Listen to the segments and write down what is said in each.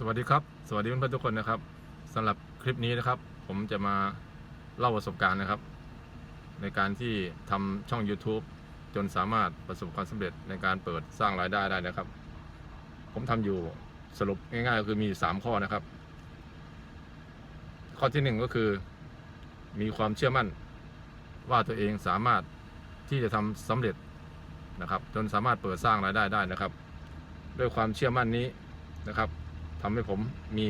สวัสดีครับ สวัสดีเพื่อนๆทุกคนนะครับสำหรับคลิปนี้นะครับ ผมจะมาเล่าประสบการณ์นะครับ ในการที่ทำช่อง YouTube จนสามารถประสบความสำเร็จในการเปิดสร้างรายได้ได้นะครับ ผมทำอยู่สรุปง่ายๆก็คือมี 3 ข้อนะครับ ข้อที่ 1 ก็คือ มีความเชื่อมั่น ว่าตัวเองสามารถที่จะทำสำเร็จนะครับ จนสามารถเปิดสร้างรายได้ได้นะครับ ด้วยความเชื่อมั่นนี้นะครับ ทำให้ผมมี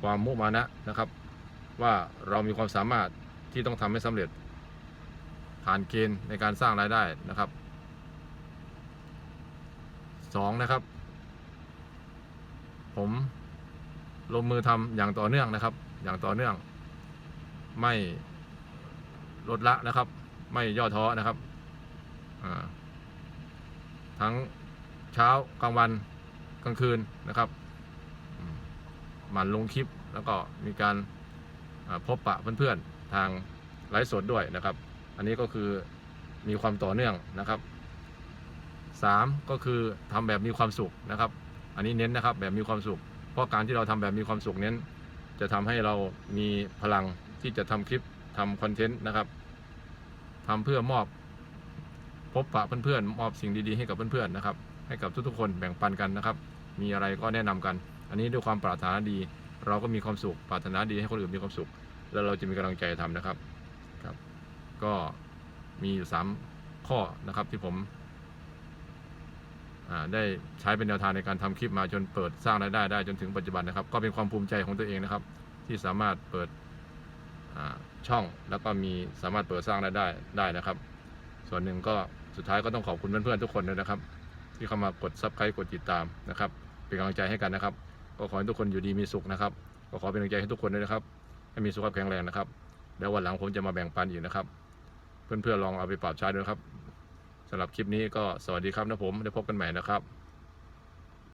ความมุ่งมานะนะครับ ว่าเรามีความสามารถที่ต้องทำให้สำเร็จ ผ่านเกณฑ์ในการสร้างรายได้นะครับสองนะครับ ผมลงมือทำอย่างต่อเนื่องนะครับ อย่างต่อเนื่อง ไม่ลดละนะครับ ไม่ย่อท้อนะครับทั้งเช้ากลางวันกลางคืนนะครับ หมั่นลงคลิป แล้วก็มีการพบปะเพื่อนๆทางไลฟ์สดด้วยนะครับ อันนี้ก็คือมีความต่อเนื่องนะครับสามก็คือทำแบบมีความสุขนะครับ อันนี้เน้นนะครับแบบมีความสุข เพราะการที่เราทำแบบมีความสุขเน้น จะทำให้เรามีพลังที่จะทำคลิปทำคอนเทนต์นะครับทำเพื่อมอบพบปะเพื่อนๆมอบสิ่งดีๆให้กับเพื่อนๆนะครับ ให้กับทุกๆคนแบ่งปันกันนะครับ มีอะไรก็แนะนำกัน อันนี้ด้วยความปรารถนาดี เราก็มีความสุขปรารถนาดีให้คนอื่นมีความสุข แล้วเราจะมีกำลังใจทำนะครับครับ ก็มีอยู่สามข้อนะครับที่ผมได้ใช้เป็นแนวทางในการทำคลิปมาจนเปิดสร้างรายได้ได้จนถึงปัจจุบันนะครับ ก็เป็นความภูมิใจของตัวเองนะครับ ที่สามารถเปิดช่องแล้วก็มีสามารถเปิดสร้างรายได้ได้นะครับ ส่วนหนึ่งก็สุดท้ายก็ต้องขอบคุณเพื่อนๆทุกคนด้วยนะครับ ที่เข้ามากดซับสไครต์กดติดตามนะครับ เป็นกำลังใจให้กันนะครับ ก็ขอให้ทุกคนอยู่ดีมีสุขนะครับ ก็ขอเป็นกำลังใจให้ทุกคนด้วยนะครับ ให้มีสุขภาพแข็งแรงนะครับ แล้ววันหลังผมจะมาแบ่งปันอีกนะครับ เพื่อนๆลองเอาไปปรับใช้ด้วยครับสำหรับคลิปนี้ก็สวัสดีครับนะผม ได้พบกันใหม่นะครับ